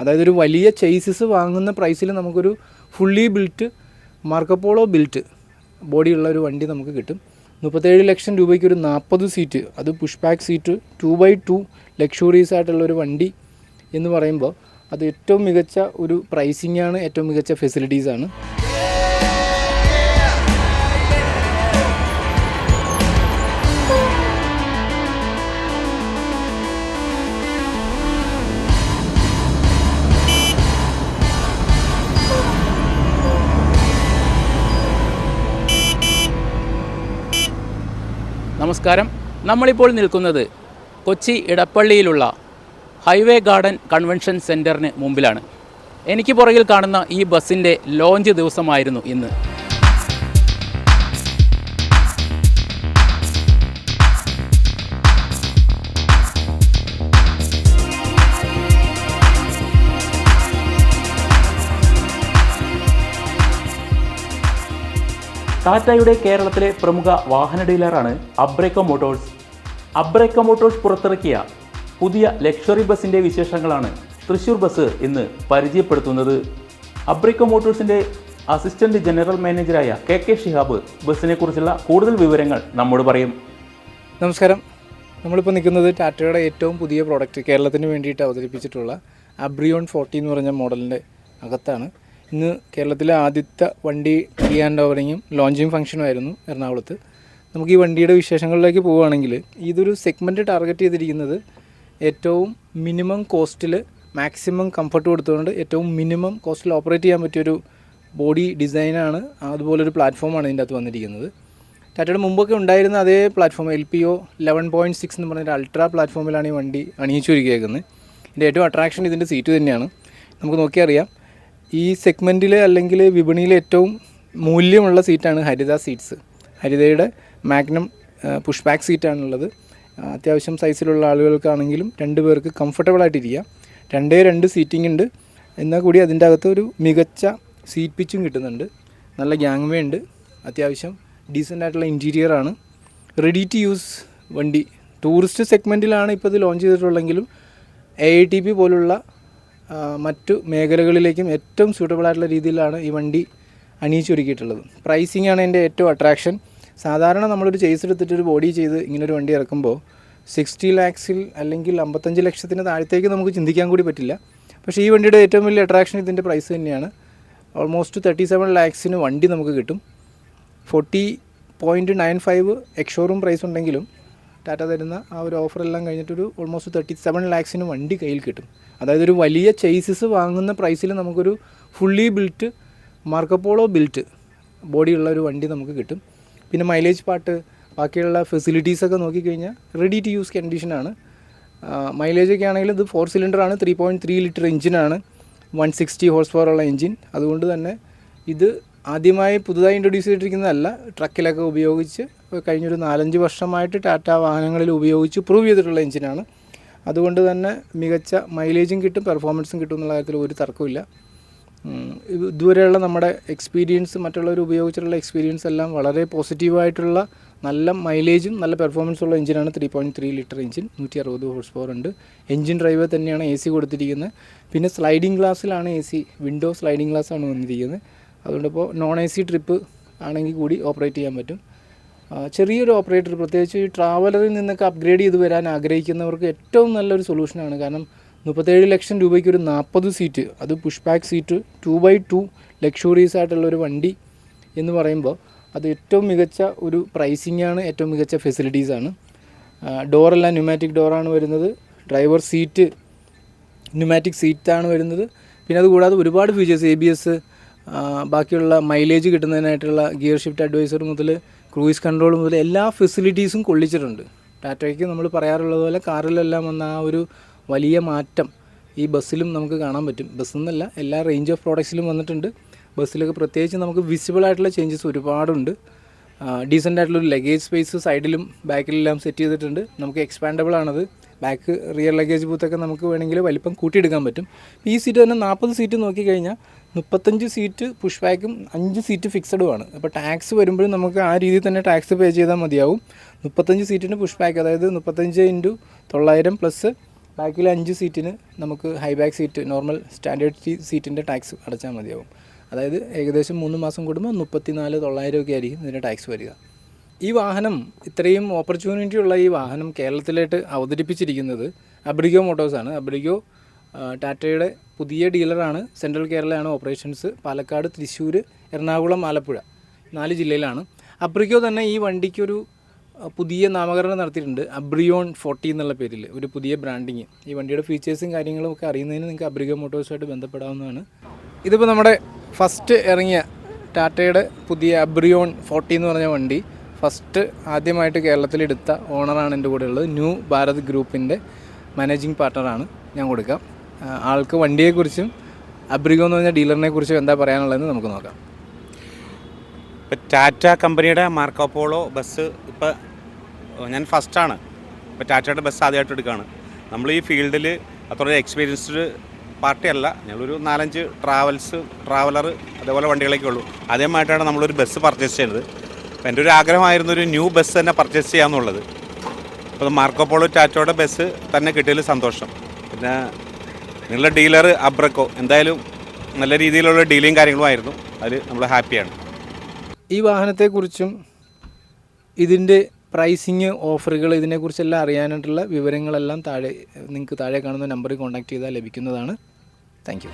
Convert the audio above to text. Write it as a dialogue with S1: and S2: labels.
S1: അതായത് ഒരു വലിയ ചേസിസ് വാങ്ങുന്ന പ്രൈസിൽ നമുക്കൊരു ഫുള്ളി ബിൽറ്റ് മാർക്കപ്പോളോ ബിൽറ്റ് ബോഡിയുള്ള ഒരു വണ്ടി നമുക്ക് കിട്ടും. മുപ്പത്തേഴ് ലക്ഷം രൂപയ്ക്ക് ഒരു നാൽപ്പത് സീറ്റ് അത് push back seat two by two luxuries ആയിട്ടുള്ള ഒരു വണ്ടി എന്ന് പറയുമ്പോൾ അത് ഏറ്റവും മികച്ച ഒരു പ്രൈസിംഗ് ആണ് ഏറ്റവും മികച്ച ഫെസിലിറ്റീസ്
S2: നമസ്കാരം. നമ്മളിപ്പോൾ നിൽക്കുന്നത് കൊച്ചി ഇടപ്പള്ളിയിലുള്ള ഹൈവേ ഗാർഡൻ കൺവെൻഷൻ സെന്ററിന് മുമ്പിലാണ്. എനിക്ക് പുറകിൽ കാണുന്ന ഈ ബസ്സിന്റെ ലോഞ്ച് ദിവസമായിരുന്നു ഇന്ന്. ടാറ്റയുടെ കേരളത്തിലെ പ്രമുഖ വാഹന ഡീലറാണ് അബ്രേക്കോ മോട്ടോഴ്സ്. അബ്രേക്കോ മോട്ടോഴ്സ് പുറത്തിറക്കിയ പുതിയ ലക്ഷറി ബസ്സിന്റെ വിശേഷങ്ങളാണ് തൃശൂർ ബസ് ഇന്ന് പരിചയപ്പെടുത്തുന്നത്. അബ്രേക്കോ മോട്ടോഴ്സിന്റെ അസിസ്റ്റന്റ് ജനറൽ മാനേജറായ കെ കെ ഷിഹാബ് ബസ്സിനെ കുറിച്ചുള്ള കൂടുതൽ വിവരങ്ങൾ നമ്മോട് പറയും.
S1: നമസ്കാരം. നമ്മളിപ്പോൾ നിൽക്കുന്നത് ടാറ്റയുടെ ഏറ്റവും പുതിയ പ്രോഡക്റ്റ് കേരളത്തിന് വേണ്ടിയിട്ട് അവതരിപ്പിച്ചിട്ടുള്ള അബ്രിയോൺ ഫോർട്ടി എന്ന് പറഞ്ഞ മോഡലിന്റെ അകത്താണ്. ഇന്ന് കേരളത്തിലെ ആദ്യത്തെ വണ്ടി കീ ആൻഡ് ഓവറിങ്ങും ലോഞ്ചിങ് ഫംഗ്ഷനും ആയിരുന്നു എറണാകുളത്ത്. നമുക്ക് ഈ വണ്ടിയുടെ വിശേഷങ്ങളിലേക്ക് പോവുകയാണെങ്കിൽ ഇതൊരു സെഗ്മെന്റ് ടാർഗറ്റ് ചെയ്തിരിക്കുന്നത് ഏറ്റവും മിനിമം കോസ്റ്റിൽ മാക്സിമം കംഫർട്ട് കൊടുത്തുകൊണ്ട് ഏറ്റവും മിനിമം കോസ്റ്റിൽ ഓപ്പറേറ്റ് ചെയ്യാൻ പറ്റിയൊരു ബോഡി ഡിസൈനാണ് അതുപോലൊരു പ്ലാറ്റ്ഫോമാണ് ഇതിന്റെ അകത്ത് വന്നിരിക്കുന്നത്. ടാറ്റയുടെ മുമ്പൊക്കെ ഉണ്ടായിരുന്ന അതേ platform L P O eleven point six എന്ന് പറഞ്ഞൊരു അൾട്രാ പ്ലാറ്റ്ഫോമിലാണ് ഈ വണ്ടി അണിയിച്ചൊരുക്കിയേക്കുന്നത് ഇതിന്റെ ഏറ്റവും അട്രാക്ഷൻ ഇതിന്റെ സീറ്റ് തന്നെയാണ്. നമുക്ക് നോക്കിയറിയാം ഈ സെഗ്മെന്റിൽ അല്ലെങ്കിൽ വിപണിയിൽ ഏറ്റവും മൂല്യമുള്ള സീറ്റാണ് ഹരിത സീറ്റ്സ്. ഹരിതയുടെ മാഗ്നം പുഷ് ബാക്ക് സീറ്റാണുള്ളത്. അത്യാവശ്യം സൈസിലുള്ള ആളുകൾക്കാണെങ്കിലും രണ്ട് പേർക്ക് കംഫർട്ടബിൾ ഇരിക്കാം രണ്ടേ രണ്ട് സീറ്റിംഗ് ഉണ്ട്. എന്നാൽ കൂടി അതിന്റെ അകത്ത് ഒരു മികച്ച സീറ്റ് പിച്ചും കിട്ടുന്നുണ്ട്. നല്ല ഗ്യാങ്വേ ഉണ്ട്. അത്യാവശ്യം ഡീസന്റ് ആയിട്ടുള്ള ഇന്റീരിയർ ആണ്. റെഡി ടു യൂസ് വണ്ടി. ടൂറിസ്റ്റ് സെഗ്മെന്റിലാണ് ഇപ്പോൾ ഇത് ലോഞ്ച് ചെയ്തിട്ടുള്ളെങ്കിലും എ ഐ ടി പി പോലുള്ള മറ്റു മേഖലകളിലേക്കും ഏറ്റവും സ്യൂട്ടബിൾ ആയിട്ടുള്ള രീതിയിലാണ് ഈ വണ്ടി അണിയിച്ചൊരുക്കിയിട്ടുള്ളത്. പ്രൈസിംഗ് ആണ് എന്റെ ഏറ്റവും അട്രാക്ഷൻ സാധാരണ നമ്മളൊരു ചേസ് എടുത്തിട്ട് ഒരു ബോഡി ചെയ്ത് ഇങ്ങനൊരു വണ്ടി ഇറക്കുമ്പോൾ സിക്സ്റ്റി ലാക്സിൽ അല്ലെങ്കിൽ അമ്പത്തഞ്ച് ലക്ഷത്തിന് താഴത്തേക്ക് നമുക്ക് ചിന്തിക്കാൻ കൂടി പറ്റില്ല. പക്ഷേ ഈ വണ്ടിയുടെ ഏറ്റവും വലിയ അട്രാക്ഷൻ ഇതിന്റെ പ്രൈസ് തന്നെയാണ്. ഓൾമോസ്റ്റ് തേർട്ടി സെവൻ ലാക്സിന് വണ്ടി നമുക്ക് കിട്ടും. Forty point nine five ex showroom price ഉണ്ടെങ്കിലും ടാറ്റ തരുന്ന ആ ഒരു ഓഫറെല്ലാം കഴിഞ്ഞിട്ടൊരു ഓൾമോസ്റ്റ് തേർട്ടി സെവൻ ലാക്സിന് വണ്ടി കയ്യിൽ കിട്ടും. അതായത് ഒരു വലിയ ചേസിസ് വാങ്ങുന്ന പ്രൈസിൽ നമുക്കൊരു ഫുള്ളി ബിൽറ്റ് മാർക്കപ്പോളോ ബിൽറ്റ് ബോഡിയുള്ള ഒരു വണ്ടി നമുക്ക് കിട്ടും. പിന്നെ മൈലേജ് പാട്ട് ബാക്കിയുള്ള ഫെസിലിറ്റീസൊക്കെ നോക്കിക്കഴിഞ്ഞാൽ റെഡി ടു യൂസ് കണ്ടീഷനാണ് മൈലേജ് ഒക്കെ ആണെങ്കിൽ ഇത് ഫോർ സിലിണ്ടറാണ് ത്രീ പോയിന്റ് ത്രീ ലിറ്റർ എഞ്ചിനാണ് വൺ സിക്സ്റ്റി ഹോഴ്സ് പവർ ഉള്ള എഞ്ചിൻ അതുകൊണ്ട് തന്നെ ഇത് ആദ്യമായി പുതുതായി ഇൻട്രൊഡ്യൂസ് ചെയ്തിരിക്കുന്നതല്ല ട്രക്കിലൊക്കെ ഉപയോഗിച്ച് കഴിഞ്ഞൊരു നാലഞ്ച് വർഷമായിട്ട് ടാറ്റ വാഹനങ്ങളിൽ ഉപയോഗിച്ച് പ്രൂവ് ചെയ്തിട്ടുള്ള എഞ്ചിനാണ് അതുകൊണ്ട് തന്നെ മികച്ച മൈലേജും കിട്ടും പെർഫോമൻസും കിട്ടും എന്നുള്ള കാര്യത്തിൽ ഒരു തർക്കമില്ല ഇതുവരെയുള്ള നമ്മുടെ എക്സ്പീരിയൻസ് മറ്റുള്ളവർ ഉപയോഗിച്ചിട്ടുള്ള എക്സ്പീരിയൻസ് എല്ലാം വളരെ പോസിറ്റീവായിട്ടുള്ള നല്ല മൈലേജും നല്ല പെർഫോമൻസ് ഉള്ള എഞ്ചിനാണ് three point three litre engine നൂറ്റി അറുപത് ഹോഴ്സ് പവർ ഉണ്ട്. എഞ്ചിൻ ഡ്രൈവർ തന്നെയാണ് എ സി കൊടുത്തിരിക്കുന്നത്. പിന്നെ സ്ലൈഡിംഗ് ഗ്ലാസ്സിലാണ് എ സി വിൻഡോ സ്ലൈഡിംഗ് ഗ്ലാസ്സാണ് വന്നിരിക്കുന്നത്. അതുകൊണ്ടിപ്പോൾ നോൺ എ സി ട്രിപ്പ് ആണെങ്കിൽ കൂടി ഓപ്പറേറ്റ് ചെയ്യാൻ പറ്റും. ചെറിയൊരു ഓപ്പറേറ്റർ പ്രത്യേകിച്ച് ഈ ട്രാവലറിൽ നിന്നൊക്കെ അപ്ഗ്രേഡ് ചെയ്ത് വരാൻ ആഗ്രഹിക്കുന്നവർക്ക് ഏറ്റവും നല്ലൊരു സൊല്യൂഷനാണ് കാരണം മുപ്പത്തേഴ് ലക്ഷം രൂപയ്ക്ക് ഒരു നാൽപ്പത് സീറ്റ് അത് push back seat two by two luxuries ആയിട്ടുള്ള ഒരു വണ്ടി എന്ന് പറയുമ്പോൾ അത് ഏറ്റവും മികച്ച ഒരു പ്രൈസിംഗ് ആണ് ഏറ്റവും മികച്ച ഫെസിലിറ്റീസ് ആണ്. ഡോറെല്ലാം ന്യൂമാറ്റിക് ഡോറാണ് വരുന്നത്. ഡ്രൈവർ സീറ്റ് ന്യൂമാറ്റിക് സീറ്റാണ് വരുന്നത്. പിന്നെ അതുകൂടാതെ ഒരുപാട് ഫീച്ചേഴ്സ് എ ബി എസ് ബാക്കിയുള്ള മൈലേജ് കിട്ടുന്നതിനായിട്ടുള്ള ഗിയർ ഷിഫ്റ്റ് അഡ്വൈസർ മുതൽ ക്രൂയിസ് കൺട്രോൾ മുതൽ എല്ലാ ഫെസിലിറ്റീസും കൊള്ളിച്ചിട്ടുണ്ട്. ടാറ്റയ്ക്ക് നമ്മൾ പറയാറുള്ളത് പോലെ കാറിലെല്ലാം വന്ന ആ ഒരു വലിയ മാറ്റം ഈ ബസ്സിലും നമുക്ക് കാണാൻ പറ്റും. ബസ് എന്നല്ല എല്ലാ റേഞ്ച് ഓഫ് പ്രോഡക്ട്സിലും വന്നിട്ടുണ്ട്. ബസ്സിലൊക്കെ പ്രത്യേകിച്ച് നമുക്ക് വിസിബിൾ ആയിട്ടുള്ള ചേഞ്ചസ് ഒരുപാടുണ്ട്. ഡീസന്റ് ആയിട്ടുള്ള ഒരു ലഗേജ് സ്പേസ് സൈഡിലും ബാക്കിലെല്ലാം സെറ്റ് ചെയ്തിട്ടുണ്ട്. നമുക്ക് എക്സ്പാൻഡബിൾ ആണത്. ബാക്ക് റിയർ ലഗേജ് ബൂത്തൊക്കെ നമുക്ക് വേണമെങ്കിൽ വലിപ്പം കൂട്ടിയെടുക്കാൻ പറ്റും. ഈ സീറ്റ് തന്നെ നാൽപ്പത് സീറ്റ് നോക്കിക്കഴിഞ്ഞാൽ മുപ്പത്തഞ്ച് സീറ്റ് പുഷ് ബാക്കും അഞ്ച് സീറ്റ് ഫിക്സഡുമാണ് അപ്പോൾ ടാക്സ് വരുമ്പോഴും നമുക്ക് ആ രീതിയിൽ തന്നെ ടാക്സ് പേ ചെയ്താൽ മതിയാവും. മുപ്പത്തഞ്ച് സീറ്റിന് പുഷ് ബാക്ക് അതായത് മുപ്പത്തഞ്ച് ഇന്റു തൊള്ളായിരം പ്ലസ് ബാക്കിലെ അഞ്ച് സീറ്റിന് നമുക്ക് high back seat normal standard സീറ്റിന്റെ ടാക്സ് അടച്ചാൽ മതിയാവും. അതായത് ഏകദേശം മൂന്ന് മാസം കൂടുമ്പോൾ മുപ്പത്തിനാല് തൊള്ളായിരം ഒക്കെ ആയിരിക്കും ഇതിന്റെ ടാക്സ് വരിക. ഈ വാഹനം ഇത്രയും ഓപ്പർച്യൂണിറ്റി ഉള്ള ഈ വാഹനം കേരളത്തിലായിട്ട് അവതരിപ്പിച്ചിരിക്കുന്നത് അബ്രിഗോ മോട്ടോഴ്സാണ് അബ്രിഗോ ടാറ്റയുടെ പുതിയ ഡീലറാണ് സെൻട്രൽ കേരളയാണ് ഓപ്പറേഷൻസ് പാലക്കാട് തൃശ്ശൂർ എറണാകുളം ആലപ്പുഴ നാല് ജില്ലയിലാണ്. അബ്രിക്കോ തന്നെ ഈ വണ്ടിക്കൊരു പുതിയ നാമകരണം നടത്തിയിട്ടുണ്ട്. അബ്രിയോൺ ഫോർട്ടി എന്നുള്ള പേരിൽ ഒരു പുതിയ ബ്രാൻഡിങ്. ഈ വണ്ടിയുടെ ഫീച്ചേഴ്സും കാര്യങ്ങളും ഒക്കെ അറിയുന്നതിന് നിങ്ങൾക്ക് അബ്രിഗോ മോട്ടോഴ്സുമായിട്ട് ബന്ധപ്പെടാവുന്നതാണ്. ഇതിപ്പോൾ നമ്മുടെ ഫസ്റ്റ് ഇറങ്ങിയ ടാറ്റയുടെ പുതിയ അബ്രിയോൺ ഫോർട്ടി എന്ന് പറഞ്ഞ വണ്ടി ഫസ്റ്റ് ആദ്യമായിട്ട് കേരളത്തിലെടുത്ത ഓണറാണ് എന്റെ കൂടെ ഉള്ളത്. ന്യൂ ഭാരത് ഗ്രൂപ്പിന്റെ മാനേജിങ് പാർട്ണറാണ്. ഞാൻ കൊടുക്കാം. ആൾക്ക് വണ്ടിയെക്കുറിച്ചും അബ്രിഗോ എന്ന് പറഞ്ഞ ഡീലറിനെ കുറിച്ചും എന്താ പറയാനുള്ളതെന്ന് നമുക്ക് നോക്കാം.
S3: ഇപ്പോൾ ടാറ്റ കമ്പനിയുടെ മാർക്കോ പോളോ ബസ് ഇപ്പോൾ ഞാൻ ഫസ്റ്റാണ് ഇപ്പോൾ ടാറ്റയുടെ ബസ് ആദ്യമായിട്ട് എടുക്കുകയാണ് നമ്മൾ ഈ ഫീൽഡിൽ അത്ര എക്സ്പീരിയൻസ്ഡ് പാർട്ടിയല്ല. ഞങ്ങളൊരു നാലഞ്ച് ട്രാവൽസ് ട്രാവലർ അതേപോലെ വണ്ടികളൊക്കെ ഉള്ളൂ. ആദ്യമായിട്ടാണ് നമ്മളൊരു ബസ് പർച്ചേസ് ചെയ്യുന്നത്. അപ്പോൾ എന്റെ ഒരു ആഗ്രഹമായിരുന്നു ഒരു ന്യൂ ബസ് തന്നെ പർച്ചേസ് ചെയ്യാമെന്നുള്ളത് അപ്പോൾ മാർക്കോ പോളോ ടാറ്റയുടെ ബസ് തന്നെ കിട്ടിയതിൽ സന്തോഷം. പിന്നെ നിങ്ങളുടെ ഡീലർ അബ്രക്കോ എന്തായാലും നല്ല രീതിയിലുള്ള ഡീലിങ് കാര്യങ്ങളുമായിരുന്നു അതിൽ നമ്മൾ ഹാപ്പിയാണ്.
S1: ഈ വാഹനത്തെക്കുറിച്ചും ഇതിന്റെ പ്രൈസിങ് ഓഫറുകൾ ഇതിനെക്കുറിച്ചെല്ലാം അറിയാനായിട്ടുള്ള വിവരങ്ങളെല്ലാം താഴെ നിങ്ങൾക്ക് താഴെ കാണുന്ന നമ്പറിൽ കോൺടാക്ട് ചെയ്താൽ ലഭിക്കുന്നതാണ്. താങ്ക്